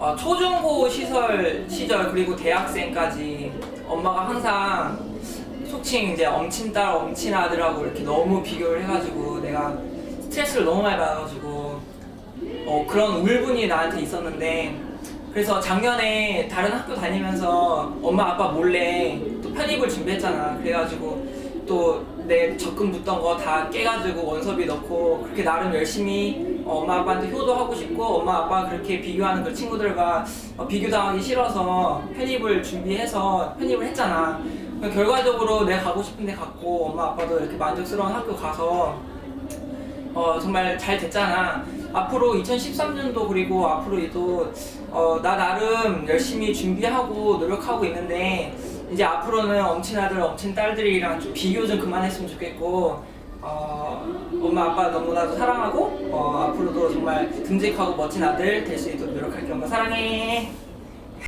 어, 초중고 시설 시절 그리고 대학생까지 엄마가 항상 속칭 이제 엄친 딸 엄친 아들하고 이렇게 너무 비교를 해가지고 내가 스트레스를 너무 많이 받아가지고 어, 그런 울분이 나한테 있었는데 그래서 작년에 다른 학교 다니면서 엄마 아빠 몰래 또 편입을 준비했잖아. 그래가지고 또 내 적금 붙던 거 다 깨가지고 원서비 넣고 그렇게 나름 열심히 어, 엄마 아빠한테 효도하고 싶고 엄마 아빠 그렇게 비교하는 그 친구들과 어, 비교당하기 싫어서 편입을 준비해서 편입을 했잖아 결과적으로 내가 가고 싶은데 갔고 엄마 아빠도 이렇게 만족스러운 학교 가서 어, 정말 잘 됐잖아. 앞으로 2013년도 그리고 앞으로도 어, 나 나름 열심히 준비하고 노력하고 있는데 이제 앞으로는 엄친 아들, 엄친 딸들이랑 좀 비교 좀 그만했으면 좋겠고 어, 엄마 아빠 너무나도 사랑하고 어, 앞으로도 정말 듬직하고 멋진 아들 될 수 있도록 노력할게 엄마 사랑해.